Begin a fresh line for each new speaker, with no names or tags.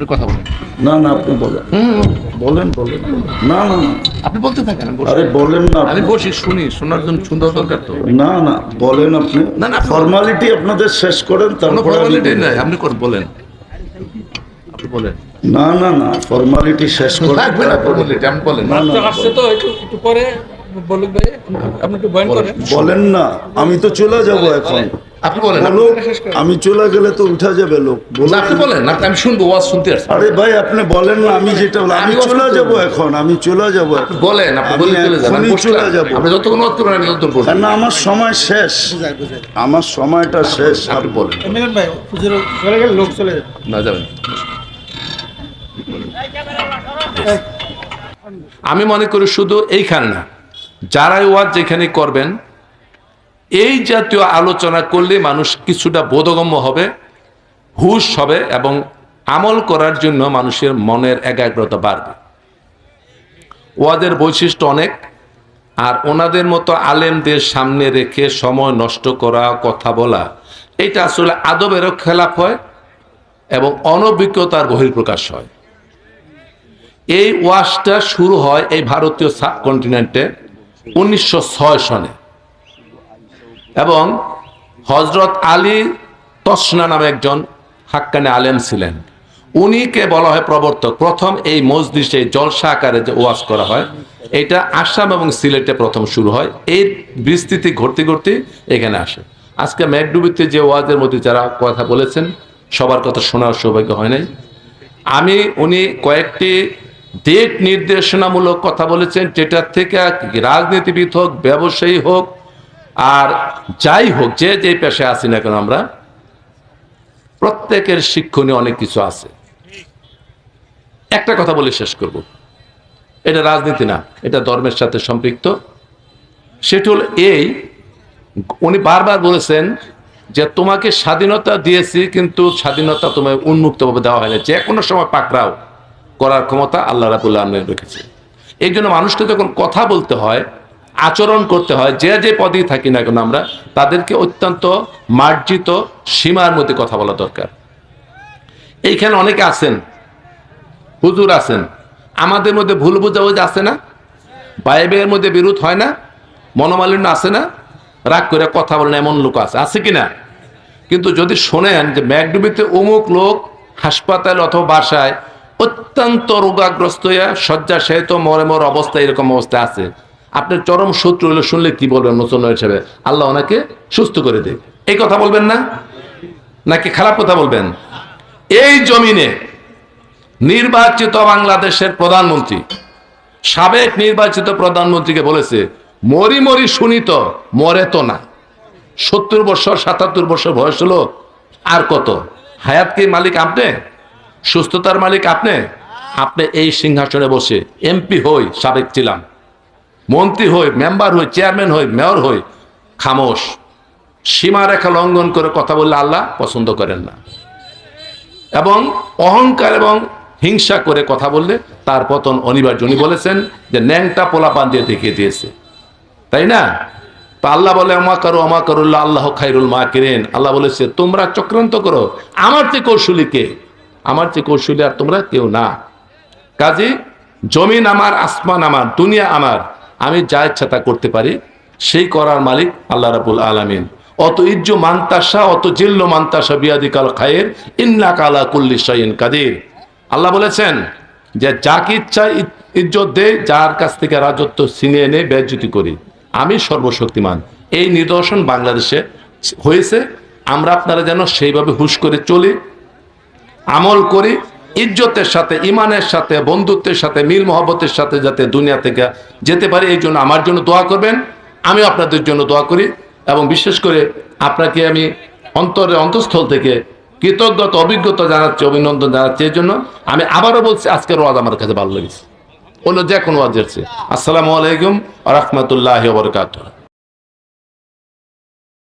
আপনি কথা বলেন।
না না আপনি বলেন। বলেন বলেন। না না না।
আপনি বলতে থাকেন
আরে বলেন না
আমি বসি শুনি শোনার জন্য সুন্দর দরকার তো।
না না বলেন আপনি।
না, না,
ফর্মালিটি আপনাদের শেষ করেন
কোনো ফর্মালিটি নাই আপনি করে বলেন। আপনি বলেন।
না না না ফর্মালিটি শেষ করেন
লাগবে না ফর্মালিটি আপনি বলেন।
না, না,
তো আসছে তো একটু একটু পরে বলুক ভাই আপনি একটু বয়ান করেন।
বলেন না আমি তো চলে যাব এখন।
আপনি বলেন
আমি চলে গেলে তো উঠা যাবে লোক
আপনি বলেন আমি শুনব ওয়াজ শুনতে আসছি।
আরে ভাই আপনি বলেন না আমি যেটা আমি চলে যাব এখন আমি চলে যাব
বলেন আপনি চলে
যাব।
আপনি যতক্ষণ আমি ততক্ষণ বলব
না আমার সময় শেষ। আমার সময়টা শেষ
আপনি বলেন।
মিলন ভাই চলে গেলে লোক চলে যাবে।
না যাবেন। আমি মনে করি শুধু এইখানে না যারাই ওয়াজ যেখানে করবেন এই জাতীয় আলোচনা করলে মানুষ কিছুটা বোধগম্য হবে, হুশ হবে এবং আমল করার জন্য মানুষের মনের একাগ্রতা বাড়বে। ওয়াদের বৈশিষ্ট্য অনেক, আর ওনাদের মতো আলেমদের সামনে রেখে সময় নষ্ট করা, কথা বলা, এটা আসলে আদবেরও খেলাফ হয় এবং অনভিজ্ঞতার বহির্প্রকাশ হয়। এই ওয়াশটা শুরু হয় এই ভারতীয় সাবকন্টিনেন্টে উনিশশো ছয় সনে। এবং হজরত আলী তসনা নামে একজন হাক্কানে আলেম ছিলেন। উনিকে বলা হয় প্রবর্তক? প্রথম এই মসজিদে জলসা আকারে যে ওয়াজ করা হয়, এটা আসাম এবং সিলেটে প্রথম শুরু হয়। এই বিস্তৃতি ঘটতে ঘটতে এখানে আসে। আজকে মেঘডুবিতে যে ওয়াজের মধ্যে যারা কথা বলেছেন, সবার কথা শোনার সৌভাগ্য হয় নাই। আমি, উনি কয়েকটি ডেট নির্দেশনামূলক কথা বলেছেন যেটার থেকে রাজনীতিবিদ হোক, ব্যবসায়ী হোক আর যাই হোক, যে যে পেশায় আছি না কেন আমরা, প্রত্যেকের শিক্ষণীয় অনেক কিছু আছে। একটা কথা বলে শেষ করব। এটা রাজনীতি না, এটা ধর্মের সাথে সম্পৃক্ত। সেটা হল এই, উনি বারবার বলেছেন যে, তোমাকে স্বাধীনতা দিয়েছি, কিন্তু স্বাধীনতা তোমায় উন্মুক্তভাবে দেওয়া হয়নি যে কোনো সময় পাকড়াও করার ক্ষমতা আল্লাহ রাবুল্লাহ রেখেছে। এই জন্য মানুষকে যখন কথা বলতে হয় আচরণ করতে হয়, যে যে পদেই থাকি না কেন আমরা, তাদেরকে অত্যন্ত মার্জিত সীমার মধ্যে কথা বলা দরকার। এইখানে অনেকে আছেন, হুজুর আছেন, আমাদের মধ্যে ভুল বুঝাবুঝি আছে না? বাইবের মধ্যে বিরোধ হয় না? মনোমালিন্য আছে না? রাগ করে কথা বলেন, এমন লোক আছে আছে কি না? কিন্তু যদি শোনেন যে ম্যাকডুবিতে অমুক লোক হাসপাতাল অথবা বাসায় অত্যন্ত রোগাগ্রস্ত হইয়া শয্যাশায়িত মরে মর অবস্থা, এরকম অবস্থা আছে আপনার চরম শত্রু হলে শুনলে কি বলবেন মুসলমান হিসেবে? আল্লাহ ওনাকে সুস্থ করে দেয় এই কথা বলবেন না? নাকি খারাপ কথা বলবেন? এই জমিনে নির্বাচিত বাংলাদেশের প্রধানমন্ত্রী, সাবেক নির্বাচিত প্রধানমন্ত্রীকে বলেছে, মরি মরি শুনি তো, মরে তো না। সত্তর বছর, সাতাত্তর বছর বয়স হলো, আর কত? হায়াত কি মালিক আপনি? সুস্থতার মালিক আপনি? আপনি এই সিংহাসনে বসে এমপি হই, সাবেক ছিলাম। মন্ত্রী হয়ে মেম্বার হয়ে চেয়ারম্যান হয়ে মেয়র হই, খামোশ। সীমারেখা লঙ্ঘন করে কথা বললে আল্লাহ পছন্দ করেন না। এবং অহংকার এবং হিংসা করে কথা বললে তার পতন অনিবার্য। উনি বলেছেন যে ন্যাংটা পোলাপান দিয়ে দেখিয়ে দিয়েছে। তাই না? তো আল্লাহ বলে, আমা করো, আমা করুল্লাহ আল্লাহ খাইরুল মা কিরেন আল্লাহ বলেছে, তোমরা চক্রান্ত করো। আমার চেয়ে কৌশলী কে? আমার চেয়ে কৌশলী আর তোমরা কেউ না। কাজে, জমিন আমার, আসমান আমার, দুনিয়া আমার। আমি যা ইচ্ছা তা করতে পারি, সেই করার মালিক আল্লাহ রাবুল আলমিন। অত ইজ্জু মান্তাসা, অত জিল্ল মান্তাসা বিয়াদিকাল খায়ের ইন্না কালা কুল্লি শাইন কাদির। আল্লাহ বলেছেন যে যাকে ইচ্ছা ইজ্জত দে, যার কাছ থেকে রাজত্ব ছিনিয়ে এনে বেজ্জুতি করি। আমি সর্বশক্তিমান। এই নিদর্শন বাংলাদেশে হয়েছে। আমরা আপনারা যেন সেইভাবে হুশ করে চলি, আমল করি ইজ্জতের সাথে, ইমানের সাথে, বন্ধুত্বের সাথে, মিল মহব্বতের সাথে যাতে দুনিয়া থেকে যেতে পারি, এই জন্য আমার জন্য দোয়া করবেন। আমিও আপনাদের জন্য দোয়া করি এবং বিশেষ করে আপনাকে আমি অন্তরের অন্তঃস্থল থেকে কৃতজ্ঞতা, অভিজ্ঞতা জানাচ্ছি, অভিনন্দন জানাচ্ছি। এই জন্য আমি আবারও বলছি, আজকের ওয়াজ আমার কাছে ভালো লেগেছে। অন্য যে কোনো ওয়াজ আসসালামু আলাইকুম রহমতুল্লাহ বরকাত